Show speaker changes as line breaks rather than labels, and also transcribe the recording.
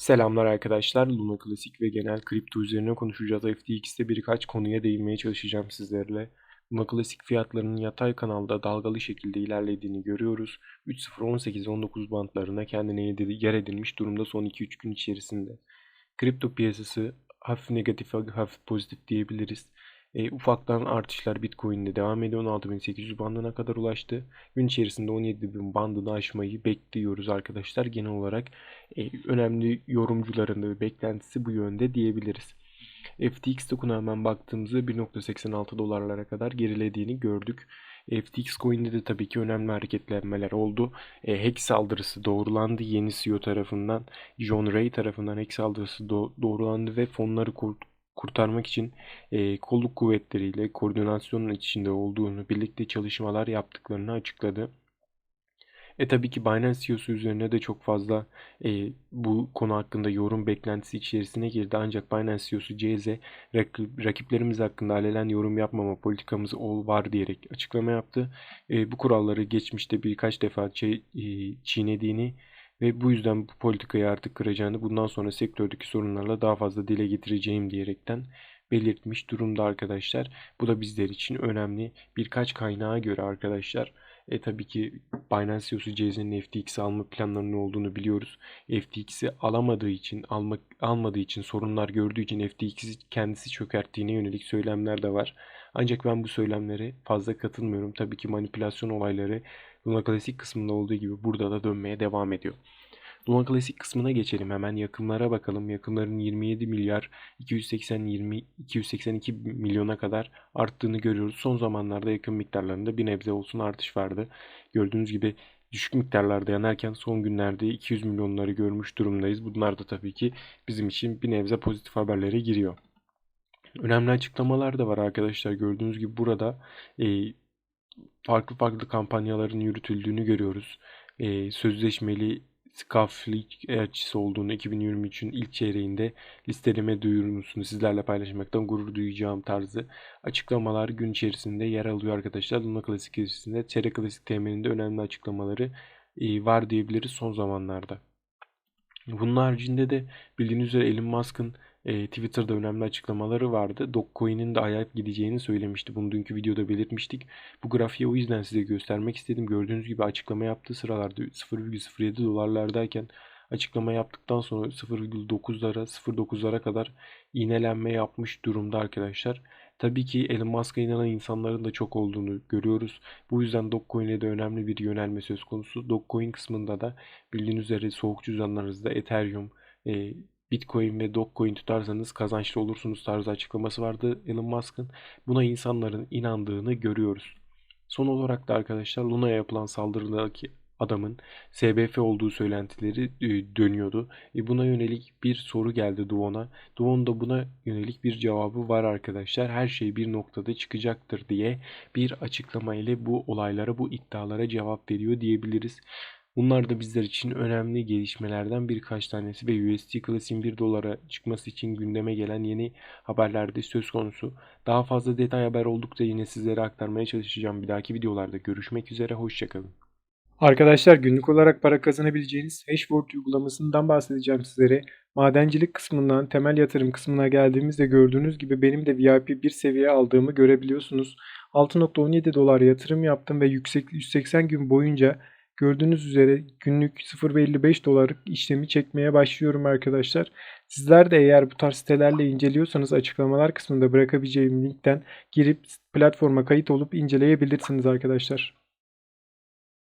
Selamlar arkadaşlar. Luna Klasik ve genel kripto üzerine konuşacağız. FTX'te birkaç konuya değinmeye çalışacağım sizlerle. Luna Klasik fiyatlarının yatay kanalda dalgalı şekilde ilerlediğini görüyoruz. 3.018-19 bantlarına kendine yer edilmiş durumda son 2-3 gün içerisinde. Kripto piyasası hafif negatif, hafif pozitif diyebiliriz. E, ufaktan artışlar Bitcoin'de devam ediyor. 16.800 bandına kadar ulaştı. Gün içerisinde 17.000 bandını aşmayı bekliyoruz arkadaşlar. Genel olarak e, önemli yorumcuların da beklentisi bu yönde diyebiliriz. FTX token'a hemen baktığımızda 1.86 dolarlara kadar gerilediğini gördük. FTX coin'de de tabii ki önemli hareketlenmeler oldu. E, hack saldırısı doğrulandı. Yeni CEO tarafından, John Ray tarafından hack saldırısı do- doğrulandı ve fonları kurtarmak için e, kolluk kuvvetleriyle koordinasyonun içinde olduğunu, birlikte çalışmalar yaptıklarını açıkladı. E tabii ki Binance CEO'su üzerine de çok fazla e, bu konu hakkında yorum beklentisi içerisine girdi. Ancak Binance CEO'su CZ rakip, rakiplerimiz hakkında alelen yorum yapmama politikamız ol var diyerek açıklama yaptı. E, bu kuralları geçmişte birkaç defa çiğ, çiğnediğini ve bu yüzden bu politikayı artık kıracağını bundan sonra sektördeki sorunlarla daha fazla dile getireceğim diyerekten belirtmiş durumda arkadaşlar. Bu da bizler için önemli. Birkaç kaynağa göre arkadaşlar e tabii ki Binance CEO'su CZ'nin FTX'i alma planlarının olduğunu biliyoruz. FTX'i alamadığı için, almak almadığı için, sorunlar gördüğü için FTX'i kendisi çökerttiğine yönelik söylemler de var. Ancak ben bu söylemlere fazla katılmıyorum. Tabii ki manipülasyon olayları Luna Classic kısmında olduğu gibi burada da dönmeye devam ediyor. Luna Classic kısmına geçelim hemen yakınlara bakalım. Yakınların 27 milyar 280 20 282 milyona kadar arttığını görüyoruz. Son zamanlarda yakın miktarlarında bir nebze olsun artış vardı. Gördüğünüz gibi düşük miktarlarda yanarken son günlerde 200 milyonları görmüş durumdayız. Bunlar da tabii ki bizim için bir nebze pozitif haberlere giriyor. Önemli açıklamalar da var arkadaşlar. Gördüğünüz gibi burada e, farklı farklı kampanyaların yürütüldüğünü görüyoruz. E, sözleşmeli Skaflik elçisi olduğunu 2023'ün ilk çeyreğinde listeleme duyurusunu sizlerle paylaşmaktan gurur duyacağım tarzı açıklamalar gün içerisinde yer alıyor arkadaşlar. Luna Klasik içerisinde Çeyrek Klasik temelinde önemli açıklamaları e, var diyebiliriz son zamanlarda. Bunun haricinde de bildiğiniz üzere Elon Musk'ın e, Twitter'da önemli açıklamaları vardı. Dogecoin'in de ayak gideceğini söylemişti. Bunu dünkü videoda belirtmiştik. Bu grafiği o yüzden size göstermek istedim. Gördüğünüz gibi açıklama yaptığı sıralarda 0,07 dolarlardayken açıklama yaptıktan sonra 0,9'lara 0,9'lara kadar iğnelenme yapmış durumda arkadaşlar. Tabii ki Elon Musk'a inanan insanların da çok olduğunu görüyoruz. Bu yüzden Dogecoin'e de önemli bir yönelme söz konusu. Dogecoin kısmında da bildiğiniz üzere soğuk cüzdanlarınızda Ethereum, e, Bitcoin ve Dogecoin tutarsanız kazançlı olursunuz tarzı açıklaması vardı Elon Musk'ın. Buna insanların inandığını görüyoruz. Son olarak da arkadaşlar Luna'ya yapılan saldırıdaki adamın SBF olduğu söylentileri e, dönüyordu. E buna yönelik bir soru geldi Duon'a. Duon da buna yönelik bir cevabı var arkadaşlar. Her şey bir noktada çıkacaktır diye bir açıklama ile bu olaylara, bu iddialara cevap veriyor diyebiliriz. Bunlar da bizler için önemli gelişmelerden birkaç tanesi ve USD Classic'in 1 dolara çıkması için gündeme gelen yeni haberlerde söz konusu. Daha fazla detay haber oldukça yine sizlere aktarmaya çalışacağım. Bir dahaki videolarda görüşmek üzere, hoşçakalın.
Arkadaşlar günlük olarak para kazanabileceğiniz Hashboard uygulamasından bahsedeceğim sizlere. Madencilik kısmından temel yatırım kısmına geldiğimizde gördüğünüz gibi benim de VIP bir seviye aldığımı görebiliyorsunuz. 6.17 dolar yatırım yaptım ve yüksek 180 gün boyunca Gördüğünüz üzere günlük 0.55 dolarlık işlemi çekmeye başlıyorum arkadaşlar. Sizler de eğer bu tarz sitelerle inceliyorsanız açıklamalar kısmında bırakabileceğim linkten girip platforma kayıt olup inceleyebilirsiniz arkadaşlar.